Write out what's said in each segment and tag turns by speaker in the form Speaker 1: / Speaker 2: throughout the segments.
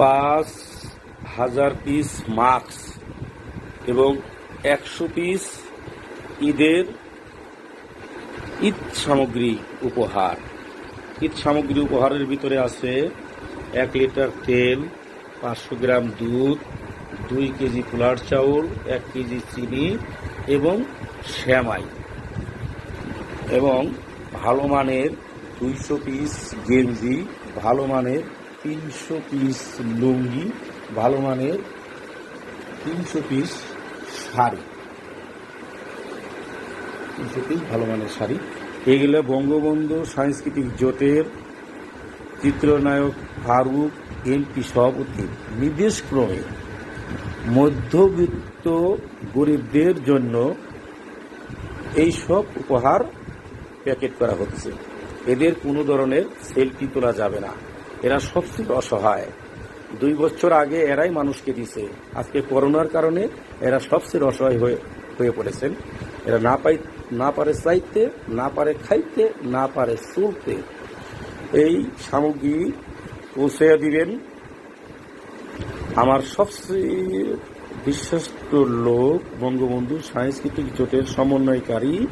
Speaker 1: পাঁচ হাজার piece mask এবং একশো পিস ঈদের ঈদ সামগ্রী উপহার। ঈদ সামগ্রী উপহারের ভিতরে আছে এক লিটার তেল, পাঁচশো গ্রাম দুধ, দুই কেজি পোলার চাউল, এক কেজি চিনি এবং শ্যামাই এবং ভালো মানের দুইশো পিস গেঞ্জি, ভালো মানের তিনশো পিস লুঙ্গি, ভালো মানের তিনশো পিস শাড়ি। তিনশো পিস ভালো মানের শাড়ি। এগুলো বঙ্গবন্ধু সাংস্কৃতিক জোটের চিত্রনায়ক ফারুক, এমপি সভাপতি। নির্দেশক্রমে মধ্যবিত্ত গরিবদের জন্য এই সব উপহার প্যাকেট করা হচ্ছে। এদের কোনো ধরনের সেলফি তোলা যাবে না। এরা সবচেয়ে অসহায়। দুই বছর আগে এরাই মানুষকে দিছে। আজকে করোনার কারণে এরা সবচেয়ে অসহায় হয়ে হয়ে পড়েছেন। এরা না পাই না পারে চাইতে, না পারে খাইতে, না পারে চলতে। এই সামগ্রী পৌঁছে দিবেন আমার সবচেয়ে বিশ্বস্ত লোক, বঙ্গবন্ধু সাংস্কৃতিক জোটের সমন্বয়কারী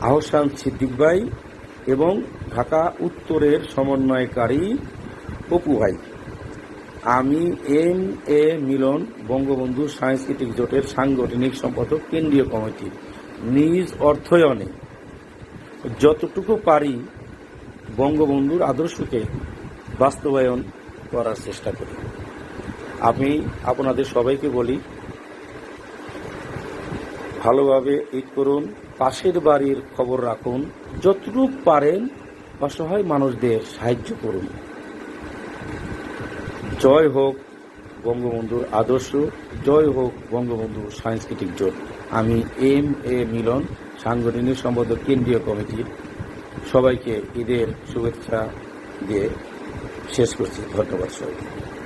Speaker 1: আহসান সিদ্দিক ভাই। এবং ঢাকা উত্তরের সমন্বয়কারী অপু ভাই। আমি এম এ মিলন, বঙ্গবন্ধু সাংস্কৃতিক জোটের সাংগঠনিক সম্পাদক, কেন্দ্রীয় কমিটি। নিজ অর্থায়নে যতটুকু পারি বঙ্গবন্ধুর আদর্শকে বাস্তবায়ন করার চেষ্টা করি। আমি আপনাদের সবাইকে বলি ভালোভাবে ঈদ করুন, পাশের বাড়ির খবর রাখুন, যতটুকু পারেন, অসহায় মানুষদের সাহায্য করুন। জয় হোক বঙ্গবন্ধুর আদর্শ, জয় হোক বঙ্গবন্ধু সাংস্কৃতিক জোট। আমি এম এ মিলন, সাংগঠনিক সম্পাদক, কেন্দ্রীয় কমিটির সবাইকে ঈদের শুভেচ্ছা দিয়ে শেষ করছি। ধন্যবাদ সবাইকে।